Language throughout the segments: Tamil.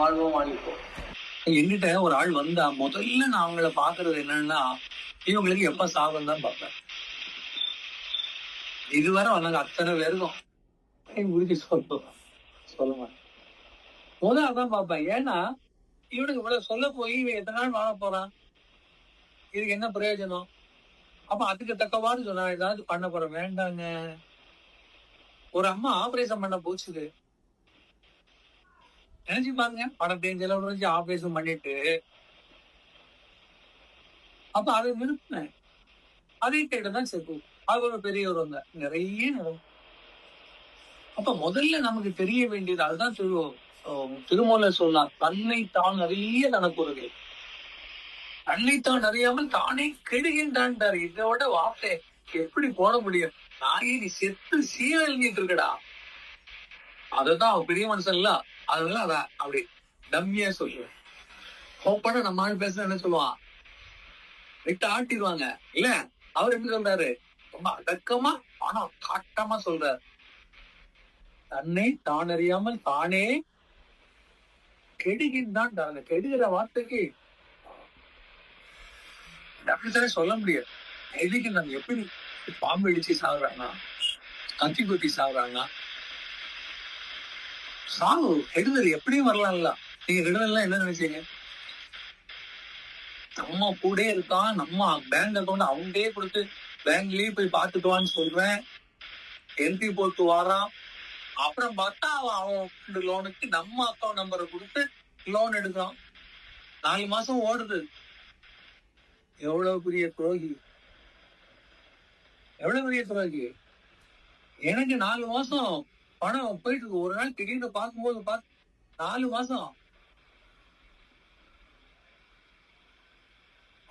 வாழ்வோம் வாழ்விப்போம் என்கிட்ட ஒரு ஆள் வந்தா முதல்ல நான் அவங்கள பாக்குறது என்னன்னா இவங்களுக்கு எப்ப சாபம் தான் பார்ப்பேன். இதுவரை வந்தாங்க அத்தனை பேருக்கும். முடிச்சு சொல்லுவேன் சொல்லுவேன் முதல் அதான் பார்ப்பேன். ஏன்னா இவனுக்கு இவ்வளவு சொல்ல போய் இவன் எத்தனை நாள் வாழ போறான்? இதுக்கு என்ன பிரயோஜனம்? அப்ப அதுக்கு தக்கவாறு சொன்னா ஏதாவது பண்ண போற வேண்டாங்க. ஒரு அம்மா ஆபரேஷன் பண்ண போச்சுது. நினைச்சு பாருங்க. பணத்தையும் செலவு வச்சு ஆபரேஷன் பண்ணிட்டு. அப்ப அதை நிறுத்தினேன். அதே கேட்டுதான் செப்பு. அது ஒரு பெரியவருங்க நிறைய நடக்கும். அப்ப முதல்ல நமக்கு தெரிய வேண்டியது அதுதான் திரு திருமூல சொன்னார். தன்னை தான் நிறைய நடக்குறது. தன்னைத்தான் அறியாமல் தானே கெடுகின்றான்டார். இதோட வார்த்தை எப்படி போட முடியும்? நாயே நீ செத்து சீரழிஞ்சிட்டு இருக்கடா. அதுதான் பெரிய மனுஷன் இல்ல. அதனால அத அப்படி டம்மியா சொல்லுவேன் ஓப்பனா நம்ம ஆள் பேச என்ன சொல்லுவான்? விட்டு ஆட்டிடுவாங்க. இல்ல? அவர் எப்படி சொல்றாரு? ரொம்ப அடக்கமா ஆனா காட்டமா சொல்றாரு. தன்னை தான் அறியாமல் தானே கெடுகின்றான் அந்த கெடுகிற வார்த்தைக்கு அப்படித்தானே சொல்ல முடியாது. எதுக்கு நம்ம எப்படி பாம்பு இடிச்சு சாகுறாங்க கத்தி குத்தி சாகுறாங்க சாங் கெடுதல் எப்படியும் வரலாம்ல. நீங்க கெடுதல்லாம் என்ன நினைச்சீங்க? நம்ம கூட இருக்கான் நம்ம பேங்க் அக்கௌண்ட் அவங்களே கொடுத்து பேங்க்லயே போய் பாத்துக்குவான்னு சொல்றேன். எம்பி போட்டு வாரான். அப்புறம் பார்த்தா அவன் அவன் லோனுக்கு நம்ம அக்கௌண்ட் நம்பரை கொடுத்து லோன் எடுக்கிறான். நாலு மாசம் ஓடுது. எவ்வளவு பெரிய துரோகி? எவ்வளவு பெரிய துரோகி? எனக்கு நாலு மாசம். பணம் போயிட்டு இருக்கு ஒரு நாள் திடீர்னு பார்க்கும்போது பார்த்து நாலு மாசம்.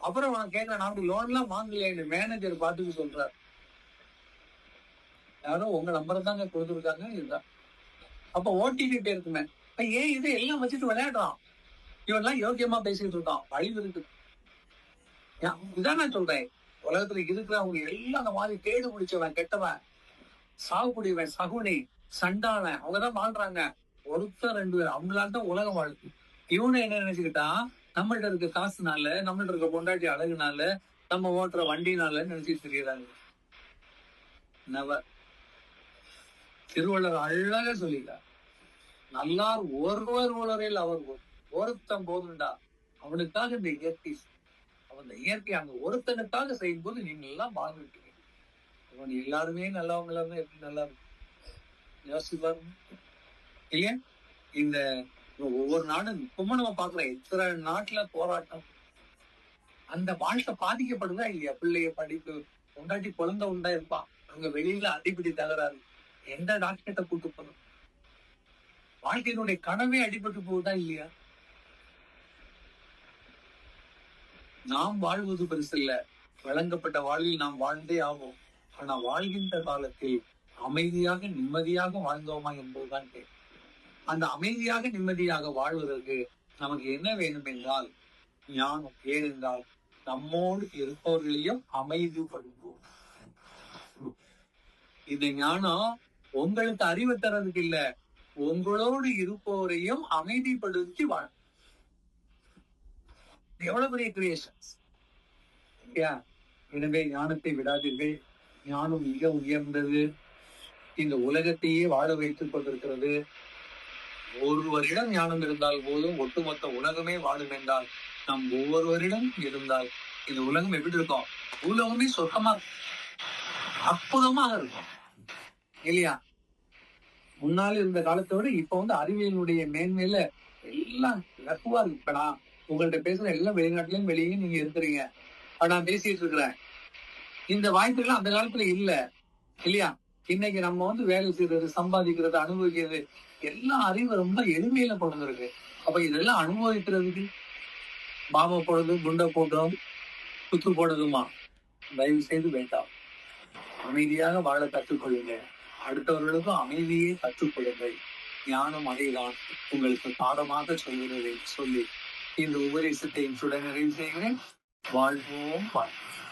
அப்புறம் நான் கேட்கிறேன் நான் லோன் எல்லாம் வாங்கலையே மேனேஜர் பார்த்துக்க சொல்றார். யாரோ உங்க நம்பர் தாங்க கொடுத்துருக்காங்க இதுதான். அப்ப ஓடிபி இருக்குமே. ஏன் இது எல்லாம் வச்சுட்டு விளையாடுறான்? இவன் எல்லாம் யோக்கியமா பேசிட்டு இருக்கான். அழிவு இருக்கு. இதான் நான் சொல்றேன். உலகத்துல இருக்கிறவங்க எல்லாம் அந்த மாதிரி தேடு பிடிச்சவன் கெட்டவன். சாகுபடிவன் சகுனி சண்டான அவங்கதான் வாழ்றாங்க. ஒருத்தர் ரெண்டு பேர் அவங்களால தான் உலகம் வாழ்க்கை. இவனு என்ன நினைச்சுக்கிட்டா நம்மள்ட்ட இருக்க காசுனால நம்மள்ட்ட இருக்க பொண்டாட்டி அழகுனால நம்ம ஓட்டுற வண்டினால நினைச்சிட்டு தெரியறாங்க நவ திருவள்ளுவர் அழகா சொல்லிட்டார் நல்லார் ஒருவர் உலரில் அவர் ஒரு- ஒருத்தன் போதுண்டா அவனுக்காக இந்த இயற்கை அவன் இந்த இயற்கை அங்க ஒருத்தனுக்காக செய்யும் போது நீங்க எல்லாம் வாழ்ந்துட்டீங்க அவன் எல்லாருமே நல்லவங்களா எப்படி நல்லா இருக்கும் யோசிச்சு பாருங்க. இல்லையா? இந்த ஒவ்வொரு நாடும் இப்பவும் நம்ம பாக்குறோம் எத்தனை நாட்டுல போராட்டம்? அந்த வாழ்க்கை பாதிக்கப்படுதா இல்லையா? பிள்ளைய படிப்பு உண்டாட்டி குழந்தை உண்டா இருப்பான் அங்க வெளியில அடிப்படி தகராறு. எந்த டாக்டர்கிட்ட கூட்டு போதும் வாழ்க்கையினுடைய கனவே அடிபட்டு போகுதா இல்லையா? நாம் வாழ்வது பெருசில்ல வழங்கப்பட்ட வாழ்வில் நாம் வாழ்ந்தே ஆகும் ஆனா வாழ்கின்ற காலத்தில் அமைதியாக நிம்மதியாக வாழ்ந்தோமா என்பதுதான் கேள்வி. அந்த அமைதியாக நிம்மதியாக வாழ்வதற்கு நமக்கு என்ன வேண்டும் என்றால் ஞானம். ஏனென்றால் நம்மோடு இருப்பவர்களையும் அமைதிப்படுத்துவோம். இந்த ஞானம் உங்களுக்கு அறிவு தரதுக்கு இல்ல உங்களோடு இருப்பவரையும் அமைதிப்படுத்தி வாழும். எவ்வளவு பெரிய கிரியேஷன்ஸ் எனவே ஞானத்தை விடாதீர்கள். ஞானம் மிக உயர்ந்தது. இந்த உலகத்தையே வாழ வைத்துக் கொண்டிருக்கிறது. ஒருவரிடம் ஞானம் இருந்தால் போதும் ஒட்டுமொத்த உலகமே வாழும் என்றால் நம் ஒவ்வொருவரிடம் இருந்தால் இந்த உலகம் எப்படி இருக்கும்? உலகமே சொர்க்கமா அற்புதமாக இருக்கும். இல்லையா? முன்னால இருந்த காலத்தை விட இப்ப வந்து அறிவியலுடைய மேன்மையில எல்லாம் லகுவா இருக்கு. இப்ப நான் உங்கள்கிட்ட பேசுற எல்லாம் வெளிநாட்டுலயும் வெளியே நீங்க இருக்கிறீங்க. நான் பேசிட்டு இருக்கிறேன். இந்த வாய்ப்புகள் அந்த காலத்துல இல்ல. இல்லையா? இன்னைக்கு நம்ம வந்து வேலை செய்யறது சம்பாதிக்கிறது அனுபவிக்கிறது எல்லா அறிவு ரொம்ப எளிமையில பிறந்திருக்கு. அப்ப இதெல்லாம் அனுபவிக்கிறதுக்கு பாம போடுறது குண்டை போட்டோம் குத்து போடுறதுமா தயவு செய்து வேண்டாம். அமைதியாக வாழ கற்றுக்கொள்ளுங்க அடுத்தவர்களுக்கும் அமைதியை கற்றுக்கொள்ளுங்கள். ஞானம் அதைதான் உங்களுக்கு பாடமாக சொல்கிறது சொல்லி இந்த உபதேசத்தை இன்றுடன் நிறைவு செய்கிறேன். வாழ்வோம் வாழ்வோம்